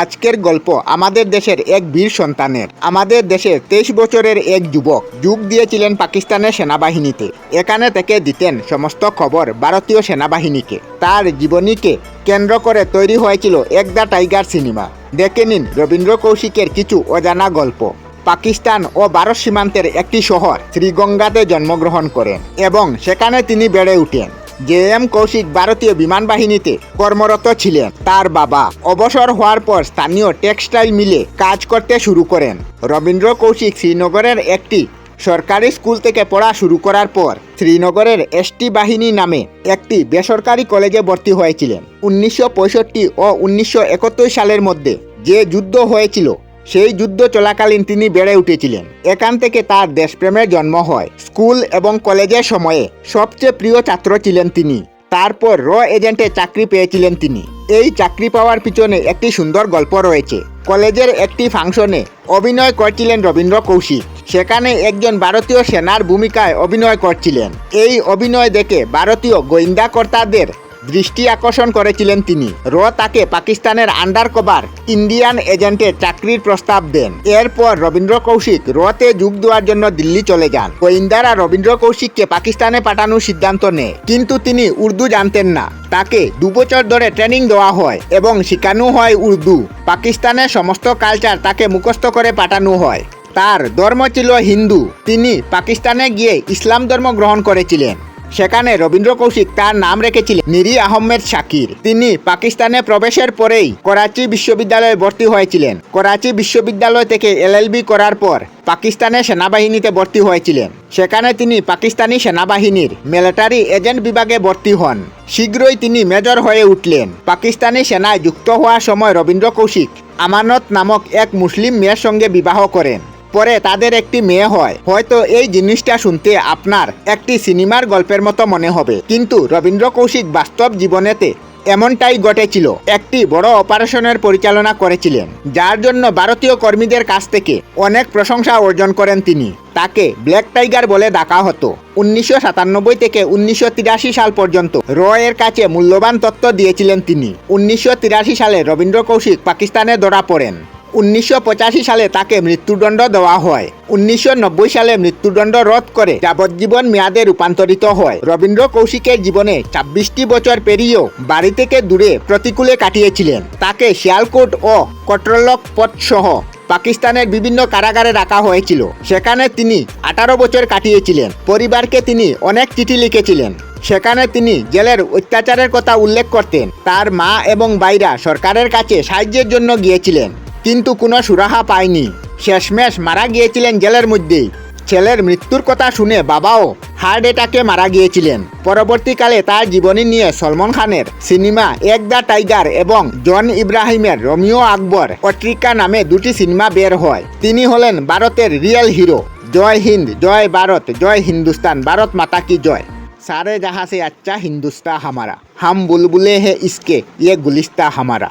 আজকের গল্প আমাদের দেশের এক বীর সন্তানের। আমাদের দেশের তেইশ বছরের এক যুবক যোগ দিয়েছিলেন পাকিস্তানের সেনাবাহিনীতে। এখানে থেকে দিতেন সমস্ত খবর ভারতীয় সেনাবাহিনীকে। তার জীবনীকে কেন্দ্র করে তৈরি হয়েছিল এক দ্য টাইগার সিনেমা। দেখে নিন রবীন্দ্র কৌশিকের কিছু অজানা গল্প। পাকিস্তান ও ভারত সীমান্তের একটি শহর শ্রীগঙ্গাতে জন্মগ্রহণ করেন এবং সেখানে তিনি বেড়ে ওঠেন জে এম কৌশিক ভারতীয় বিমান বাহিনীতে কর্মরত ছিলেন। তার বাবা অবসর হওয়ার পর স্থানীয় টেক্সটাইল মিলে কাজ করতে শুরু করেন। রবীন্দ্র কৌশিক শ্রীনগরের একটি সরকারি স্কুল থেকে পড়া শুরু করার পর শ্রীনগরের এসটি বাহিনী নামে একটি বেসরকারি কলেজে ভর্তি হয়েছিলেন। উনিশশো পঁয়ষট্টি ও উনিশশো একাত্তর সালের মধ্যে যে যুদ্ধ হয়েছিল সেই যুদ্ধ চলাকালীন তিনি বেড়ে উঠেছিলেন। এখান থেকে তার দেশপ্রেমের জন্ম হয়। স্কুল এবং কলেজের সময়ে সবচেয়ে প্রিয় ছাত্র ছিলেন তিনি। তারপর র এজেন্টে চাকরি পেয়েছিলেন তিনি। এই চাকরি পাওয়ার পিছনে একটি সুন্দর গল্প রয়েছে। কলেজের একটি ফাংশনে অভিনয় করছিলেন রবীন্দ্র কৌশিক। সেখানে একজন ভারতীয় সেনার ভূমিকায় অভিনয় করছিলেন। এই অভিনয় দেখে ভারতীয় গোয়েন্দা কর্তাদের দৃষ্টি আকর্ষণ করেছিলেন তিনি। র তাকে পাকিস্তানের আন্ডার কভার ইন্ডিয়ান এজেন্টের চাকরির প্রস্তাব দেন। এরপর রবীন্দ্র কৌশিক রতে যোগ দেওয়ার জন্য দিল্লি চলে যান। গোয়েন্দারা রবীন্দ্র কৌশিককে পাকিস্তানে পাঠানোর সিদ্ধান্ত নেয়। কিন্তু তিনি উর্দু জানতেন না। তাকে দুবছর ধরে ট্রেনিং দেওয়া হয় এবং শেখানো হয় উর্দু। পাকিস্তানের সমস্ত কালচার তাকে মুখস্থ করে পাঠানো হয়। তার ধর্ম ছিল হিন্দু। তিনি পাকিস্তানে গিয়ে ইসলাম ধর্ম গ্রহণ করেছিলেন। সেখানে রবীন্দ্র কৌশিক তার নাম রেখেছিলেন নিরি আহমেদ শাকির। তিনি পাকিস্তানে প্রবেশের পরেই করাচি বিশ্ববিদ্যালয়ে ভর্তি হয়েছিলেন। করাচি বিশ্ববিদ্যালয় থেকে এলএলবি করার পর পাকিস্তানের সেনাবাহিনীতে ভর্তি হয়েছিলেন। সেখানে তিনি পাকিস্তানি সেনাবাহিনীর মিলিটারি এজেন্ট বিভাগে ভর্তি হন। শীঘ্রই তিনি মেজর হয়ে উঠলেন। পাকিস্তানি সেনায় যুক্ত হওয়ার সময় রবীন্দ্র কৌশিক আমানত নামক এক মুসলিম মেয়ের সঙ্গে বিবাহ করেন। পরে তাদের একটি মেয়ে হয়। হয়তো এই জিনিসটা শুনতে আপনার একটি সিনেমার গল্পের মতো মনে হবে। কিন্তু রবীন্দ্র কৌশিক বাস্তব জীবনেতে এমনটাই ঘটেছিল। একটি বড় অপারেশনের পরিচালনা করেছিলেন, যার জন্য ভারতীয় কর্মীদের কাছ থেকে অনেক প্রশংসা অর্জন করেন তিনি। তাকে ব্ল্যাক টাইগার বলে ডাকা হতো। উনিশশো সাতানব্বই থেকে উনিশশো তিরাশি সাল পর্যন্ত র এর কাছে মূল্যবান তত্ত্ব দিয়েছিলেন তিনি। উনিশশো তিরাশি সালে রবীন্দ্র কৌশিক পাকিস্তানে ধরা পড়েন। উনিশশো পঁচাশি সালে তাকে মৃত্যুদণ্ড দেওয়া হয়। উনিশশো নব্বই সালে মৃত্যুদণ্ড রদ করে যাবজ্জীবন মেয়াদে রূপান্তরিত হয়। রবীন্দ্র কৌশিকের জীবনে ছাব্বিশটি বছর পেরিয়েও বাড়ি থেকে দূরে প্রতিকূলে কাটিয়েছিলেন। তাকে শিয়ালকোট ও কটরলক পথ সহ পাকিস্তানের বিভিন্ন কারাগারে রাখা হয়েছিল। সেখানে তিনি আঠারো বছর কাটিয়েছিলেন। পরিবারকে তিনি অনেক চিঠি লিখেছিলেন। সেখানে তিনি জেলের অত্যাচারের কথা উল্লেখ করতেন। তার মা এবং বাইরা সরকারের কাছে সাহায্যের জন্য গিয়েছিলেন। কিন্তু কোনো সুরাহা পায়নি। শেষমেশ মারা গিয়েছিলেন জেলের মধ্যেই ছেলের মৃত্যুর কথা শুনে বাবাও হার্ট অ্যাটাকে মারা গিয়েছিলেন। পরবর্তীকালে তার জীবনী নিয়ে সলমন খানের সিনেমা এক দ্য টাইগার এবং জন ইব্রাহিমের রোমিও আকবর পত্রিকা নামে দুটি সিনেমা বের হয়। তিনি হলেন ভারতের রিয়েল হিরো। জয় হিন্দ, জয় ভারত, জয় হিন্দুস্তান, ভারত মাতা কি জয়? সারে জাহা সে আচ্ছা হিন্দুস্তা হামারা। হাম বুলবুলে হে ইসকে ইয়ে গুলিস্তা হামারা।